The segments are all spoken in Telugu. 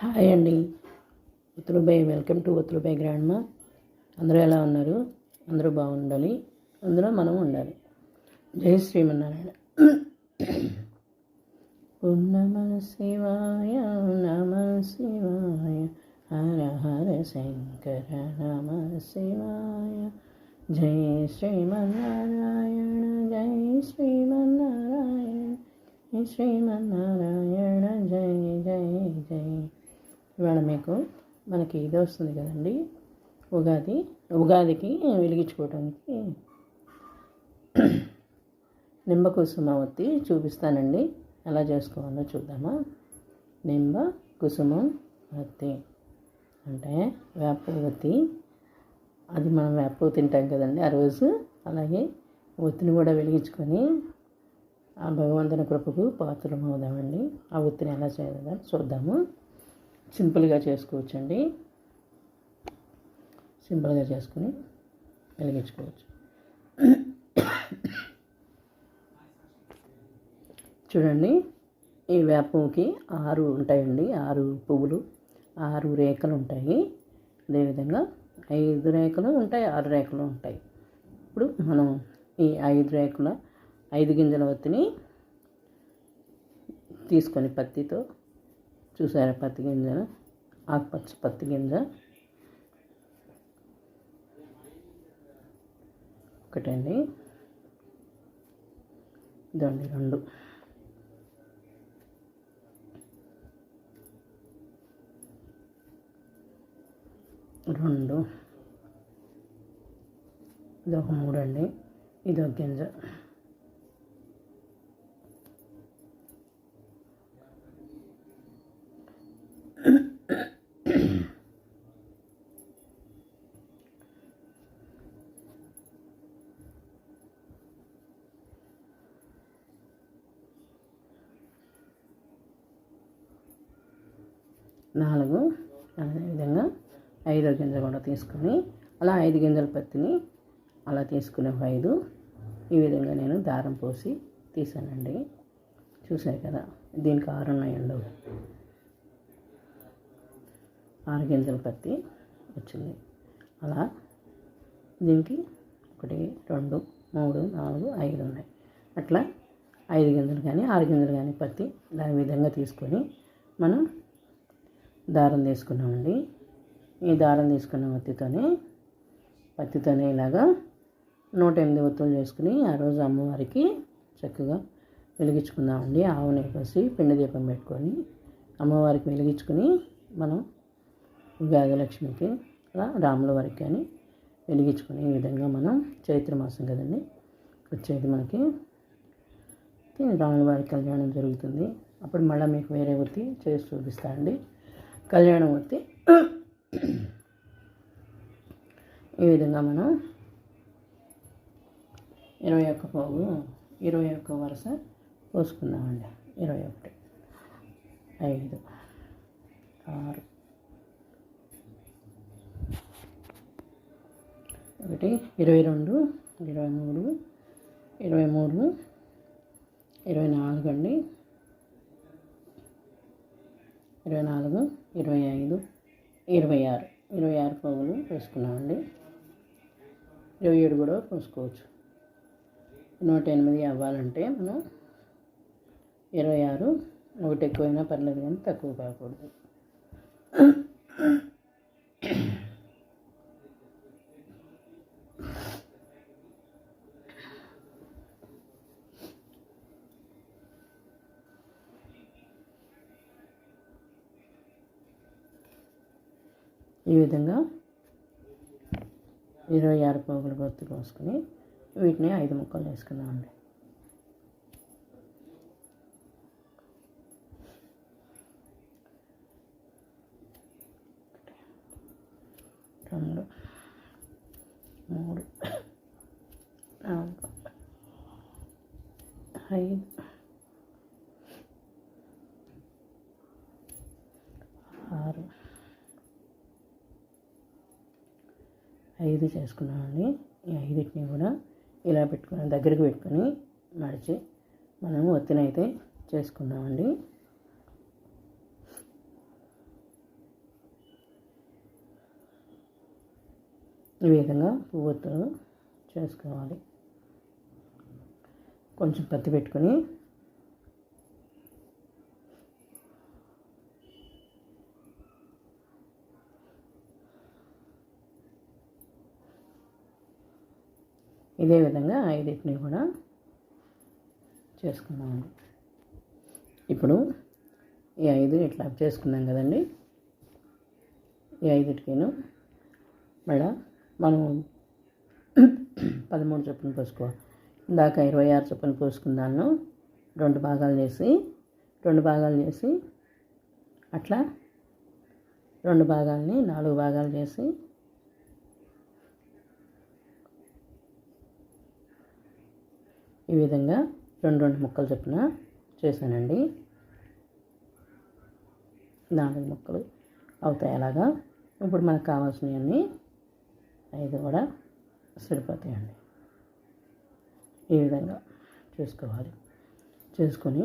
హాయ్ అండి. ఉత్తులుబాయ్ వెల్కమ్ టు ఉత్తులుబాయ్ గ్రాండ్మా. అందరూ ఎలా ఉన్నారు? అందరూ బాగుండాలి. అందులో మనం ఉండాలి. జై శ్రీమన్నారాయణ. ఓం నమ శివాయ నమ శివాయ. హర హర శంకర నమ శివాయ. జై శ్రీమన్నారాయణ జై శ్రీమన్నారాయణ. శ్రీమన్నారాయణ జై జై జై. ఇవాళ మీకు మనకి ఇది వస్తుంది కదండి. ఉగాది. ఉగాదికి వెలిగించుకోవడానికి నింబ కుసుమ ఒత్తి చూపిస్తానండి. ఎలా చేసుకోవాలో చూద్దామా? నింబ కుసుమం ఒత్తి అంటే వేప ఒత్తి అది మనం వేప తింటాం కదండి ఆ రోజు. అలాగే ఒత్తిని కూడా వెలిగించుకొని ఆ భగవంతుని కృపకు పాత్రం అవుదామండి ఆ ఒత్తిని ఎలా చేయాలో చూద్దాము. సింపుల్గా చేసుకోవచ్చండి. సింపుల్గా చేసుకుని వెలిగించుకోవచ్చు. చూడండి ఈ వేపకి ఆరు ఉంటాయండి. ఆరు పువ్వులు ఆరు రేఖలు ఉంటాయి. అదేవిధంగా ఐదు రేఖలు ఉంటాయి ఆరు రేఖలు ఉంటాయి. ఇప్పుడు మనం ఈ ఐదు రేఖల ఐదు గింజల వత్తిని తీసుకొని పత్తితో చూసారా పత్తి గింజ ఆకుపచ్చ పత్తి గింజ. ఒకటండి. ఇదండి రెండు. రెండు. ఇది ఒక మూడు అండి ఇది ఒక గింజ. నాలుగు అదేవిధంగా ఐదో గింజ కూడా తీసుకొని అలా ఐదు గింజల పత్తిని అలా తీసుకునే ఒక ఐదు. ఈ విధంగా నేను దారం పోసి తీసానండి. చూసారు కదా దీనికి ఆరు ఉన్నాయండి ఆరు గింజల పత్తి వచ్చింది. అలా దీనికి ఒకటి రెండు మూడు నాలుగు ఐదు ఉన్నాయి. అట్లా ఐదు గింజలు కానీ ఆరు గింజలు కానీ పత్తి దాని విధంగా తీసుకొని మనం దారం తీసుకున్నామండి. ఈ దారం తీసుకున్న పత్తితోనే పత్తితోనే ఇలాగా నూట ఎనిమిది ఒత్తులు చేసుకుని ఆ రోజు అమ్మవారికి చక్కగా వెలిగించుకుందామండి. ఆవు నెయ్యి పోసి పిండి దీపం పెట్టుకొని అమ్మవారికి వెలిగించుకుని మనం ఉగాది లక్ష్మికి అలా రాముల వారికి కానీ వెలిగించుకునే విధంగా మనం చైత్ర మాసం కదండి వచ్చేది మనకి. రాముల వారి కళ్యాణం జరుగుతుంది. అప్పుడు మళ్ళీ మీకు వేరే వృత్తి చేసి చూపిస్తా కళ్యాణమూర్తి. ఈ విధంగా మనం ఇరవై ఒక్క పోగు ఇరవై ఒక్క వరుస పోసుకుందామండి. ఇరవై ఒకటి ఐదు ఆరు ఒకటి ఇరవై రెండు ఇరవై మూడు ఇరవై మూడు ఇరవై నాలుగు అండి. ఇరవై నాలుగు ఇరవై ఐదు ఇరవై ఆరు ఇరవై ఆరు పోగులు వేసుకున్నామండి ఇరవై ఏడు కూడా పోసుకోవచ్చు. నూట ఎనిమిది అవ్వాలంటే మనం ఇరవై ఆరు ఒకటి ఎక్కువైనా పర్లేదు కానీ తక్కువ కాకూడదు. ఈ విధంగా ఇరవై ఆరు పోగులు గుర్తు కోసుకుని వీటిని ఐదు ముక్కలు వేసుకుందామండి. రెండు మూడు నాలుగు ఐదు ఇది చేసుకున్నామండి ఈ ఐదుటిని కూడా ఇలా పెట్టుకుని దగ్గరికి పెట్టుకొని మడిచి మనము ఒత్తినైతే చేసుకున్నామండి ఈ విధంగా పువ్వొత్తులు చేసుకోవాలి. కొంచెం పత్తి పెట్టుకొని ఇదే విధంగా ఐదింటిని కూడా చేసుకున్నామండి ఇప్పుడు ఈ ఐదు ఇట్లా చేసుకున్నాం కదండి. ఈ ఐదుటికిను మళ్ళా మనం పదమూడు చొప్పున పోసుకో. ఇందాక ఇరవై ఆరు చొప్పున పోసుకున్నాను రెండు భాగాలు చేసి రెండు భాగాలు చేసి అట్లా రెండు భాగాలని నాలుగు భాగాలు చేసి ఈ విధంగా రెండు రెండు ముక్కలు చొప్పున చేశానండి. నాలుగు ముక్కలు అవుతాయి అలాగా. ఇప్పుడు మనకు కావాల్సినవన్నీ ఐదు కూడా సరిపోతాయండి. ఈ విధంగా చేసుకోవాలి. చేసుకొని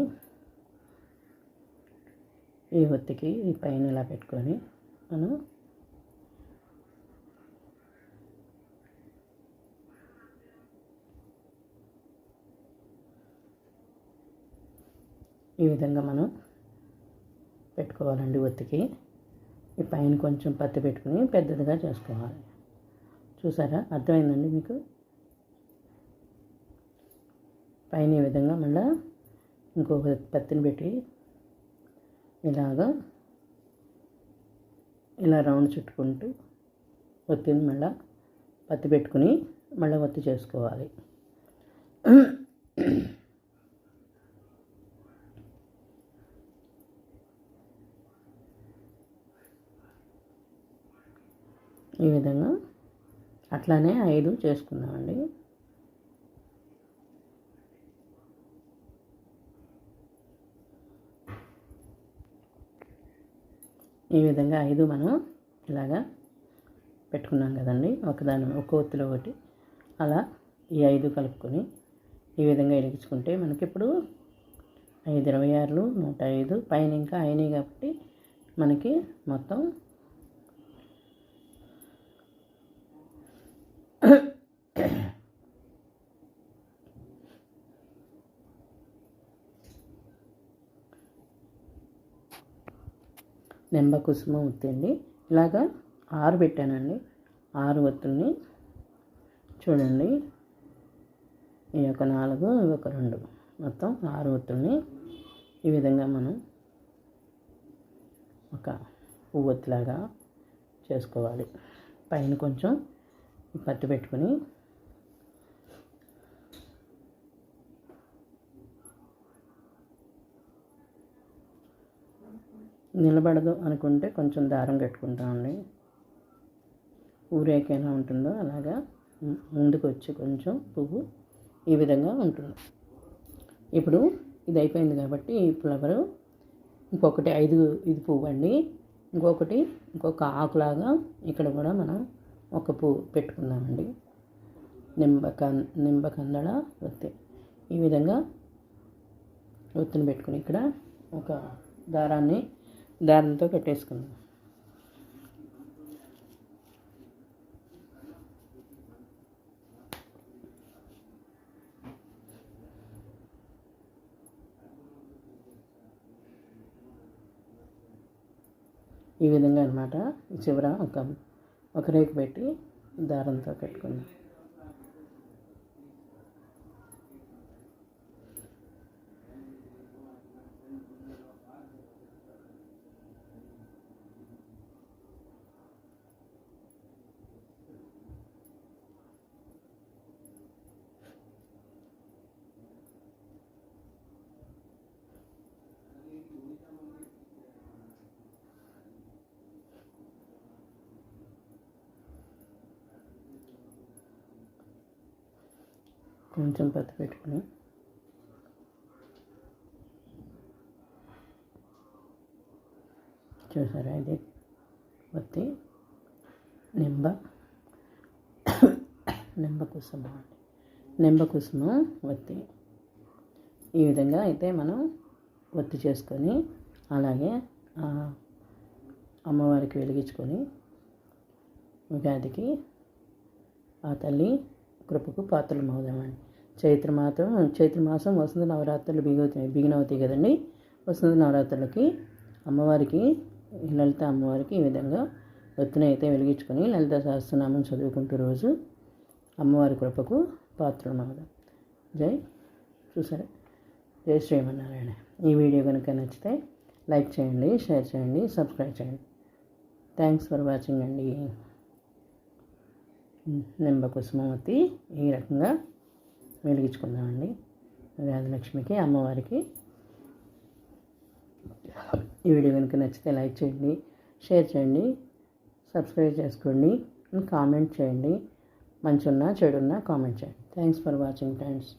ఈ ఒత్తికి ఈ పైన ఇలా పెట్టుకొని మనం ఈ విధంగా మనం పెట్టుకోవాలండి ఒత్తికి ఈ పైన కొంచెం పత్తి పెట్టుకుని పెద్దదిగా చేసుకోవాలి. చూసారా? అర్థమైందండి మీకు? పైన ఈ విధంగా మళ్ళీ ఇంకొక పత్తిని పెట్టి ఇలాగా ఇలా రౌండ్ చుట్టుకుంటూ ఒత్తిని మళ్ళీ పత్తి పెట్టుకుని మళ్ళీ ఒత్తి చేసుకోవాలి. ఈ విధంగా అట్లానే ఐదు చేసుకుందామండి. ఈ విధంగా ఐదు మనం ఇలాగా పెట్టుకున్నాం కదండి. ఒకదాని ఒక్క ఒత్తిలో ఒకటి. అలా ఈ ఐదు కలుపుకొని ఈ విధంగా వెలిగించుకుంటే మనకి ఇప్పుడు ఐదు ఇరవై ఆరులు నూట ఐదు. పైన ఇంకా అయినాయి కాబట్టి మనకి మొత్తం నింబ కుసుమ ఒత్తి ఇలాగా ఆరు పెట్టానండి. ఆరు ఒత్తుల్ని చూడండి. ఈ యొక్క నాలుగు ఈ ఒక రెండు మొత్తం ఆరు ఒత్తుల్ని ఈ విధంగా మనం ఒక పువ్వొత్తిలాగా చేసుకోవాలి. పైన కొంచెం పత్తి పెట్టుకొని నిలబడదు అనుకుంటే కొంచెం దారం కట్టుకుంటామండి. ఊరేకైనా ఉంటుందో అలాగా ముందుకు వచ్చి కొంచెం పువ్వు ఈ విధంగా ఉంటుంది. ఇప్పుడు ఇది అయిపోయింది కాబట్టి ఈ ఫ్లవరు ఇంకొకటి ఐదు ఇది పువ్వు అండి ఇంకొకటి ఇంకొక ఆకులాగా ఇక్కడ కూడా మనం ఒక పువ్వు పెట్టుకున్నామండి. నింబక నింబకందడ ఒత్తి ఈ విధంగా ఒత్తిని పెట్టుకుని ఇక్కడ ఒక దారాన్ని దారంతో కట్టేసుకుందాం. ఈ విధంగా అనమాట చివర ఒక ఒక రేకు పెట్టి దారంతో కట్టుకుందాం. కొంచెం పత్తి పెట్టుకుని. చూసారా ఇది? పత్తి నింబ నింబ కుసుమ అండి. నింబ కుసుమ వత్తి ఈ విధంగా అయితే మనం ఒత్తి చేసుకొని అలాగే అమ్మవారికి వెలిగించుకొని ఉగాదికి ఆ తల్లి కృపకు పాత్రలు మౌదామండి చైత్ర చైత్రమాసం చైత్ర మాసం వసంత నవరాత్రులు బిగుతాయి బిగినవుతాయి కదండి. వసంత నవరాత్రులకి అమ్మవారికి లలిత అమ్మవారికి ఈ విధంగా ఒత్తిని అయితే వెలిగించుకొని లలిత సహస్రనామం చదువుకుంటూ రోజు అమ్మవారి కృపకు పాత్రలు మౌదాం. జై చూసారా? జై శ్రీమన్నారాయణ. ఈ వీడియో కనుక నచ్చితే లైక్ చేయండి షేర్ చేయండి సబ్స్క్రైబ్ చేయండి. థ్యాంక్స్ ఫర్ వాచింగ్ అండి. నింబ కుసుమవతి ఈ రకంగా వెలిగించుకుందామండి. వ్యాధలక్ష్మికి అమ్మవారికి. ఈ వీడియో కనుక నచ్చితే లైక్ చేయండి షేర్ చేయండి సబ్స్క్రైబ్ చేసుకోండి కామెంట్ చేయండి. మంచి ఉన్నా చెడున్నా కామెంట్ చేయండి. Thanks for watching thanks